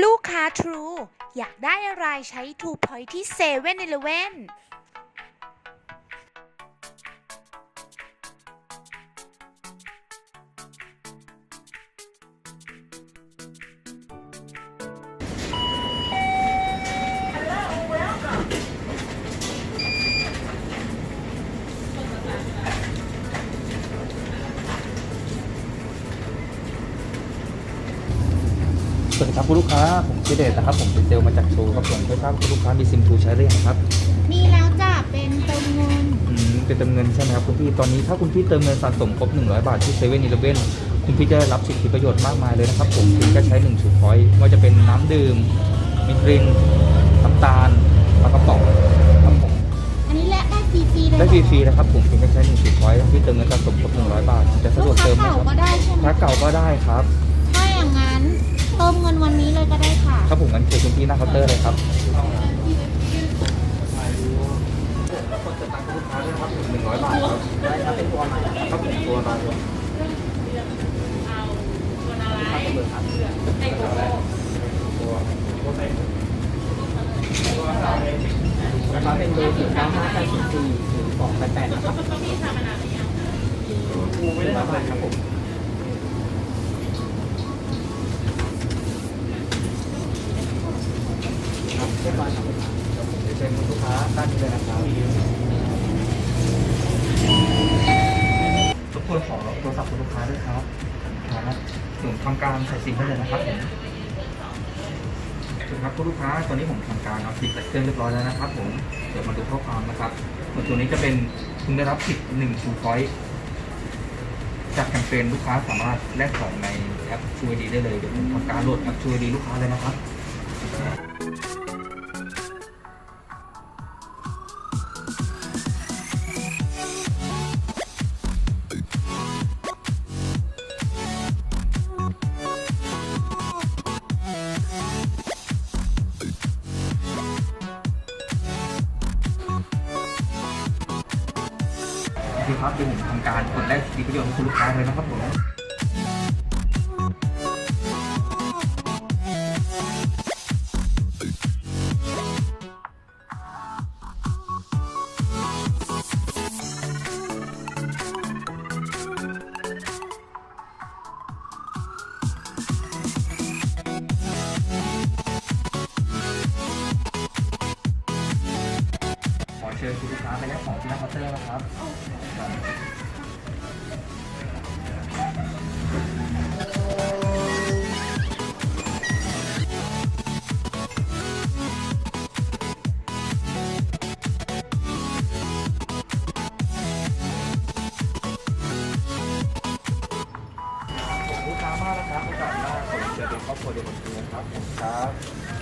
ลูกค้า True อยากได้อะไรใช้ True Point ที่7 e เ e ่ e อ สวัสดีครับคุณลูกค้า ผมชื่อเดชนะครับ ผมเป็นเซลล์มาจากทูครับผมเพื่อทราบคุณลูกค้ามีซิมทูใช้หรือยังครับ มีแล้วจ้ะเป็นเติมเงินอืมเป็นเติมเงินใช่ไหมครับคุณพี่ ตอนนี้ถ้าคุณพี่เติมเงินสะสมครบ 100 บาทที่เซเว่นอีเลฟเว่นคุณพี่จะได้รับสิทธิประโยชน์มากมายเลยนะครับ ผมเพียงแค่ใช้1ชูพอยต์ว่าจะเป็นน้ำดื่มมิตรินน้ำตาลปลากระป๋องครับผมอันนี้แลกได้ฟรีๆเลยได้ฟรีๆนะครับผมเพียงแค่ใช้1ชูพอยต์ที่เติมเงินสะสมครบ100 บาทจะสะดลูวกกค้าเติมไหมเก่าครับก็ได้ใช่ไหมถ้าเก่าก็ได้ครับถ้าอย่างนั้น เติมเงินวันนี้เลยก็ได้ค่ะ ครับผมงั้นเชิญคุณพี่หน้าเคาน์เตอร์เลยครับกดสตางค์ลูกค้าด้วยครับหนึ่งร้อยบาทครับได้ครับเป็นตัวอะไรครับผมตัวอะไรนะครับเป็นเบอร์สี่เก้าห้าแปดศูนย์สี่ศูนย์สองแปดแปดนะครับกูไม่ได้ทำอะไรครับผม เรียบร้อยครับเดี๋ยวผมจะเชิญคุณลูกค้าด้านนี้เลยนะครับทุกคนขอโทรศัพท์คุณลูกค้าด้วยครับครับถึงทำการใส่ซิมได้เลยนะครับผมถึงครับคุณลูกค้าตอนนี้ผมทำการเอาซิมใส่เครื่องเรียบร้อยแล้วนะครับ ผมเดี๋ยวมาดูข้อความนะครับส่วนตัวนี้จะเป็นคุณได้รับสิทธิ์หนึ่งชูพอยต์จากแคมเปญลูกค้าสามารถแลกของในแอปชูดีได้เลยเดี๋ยวผมทำการโหลดแอปชูดีลูกค้าเลยนะครับ โอเคครับเดี๋ยวผมทำการกดแลกสิทธิประโยชน์ให้คุณลูกค้าเลยนะครับผม ชิญคุณลูกค้าไปแลกของที่หน้าเคาน์เตอร์นะครับลูกค้ามากนะครับโอกาสหน้าผมจะเป็นครอบครัวเดียวกันนะครับครับ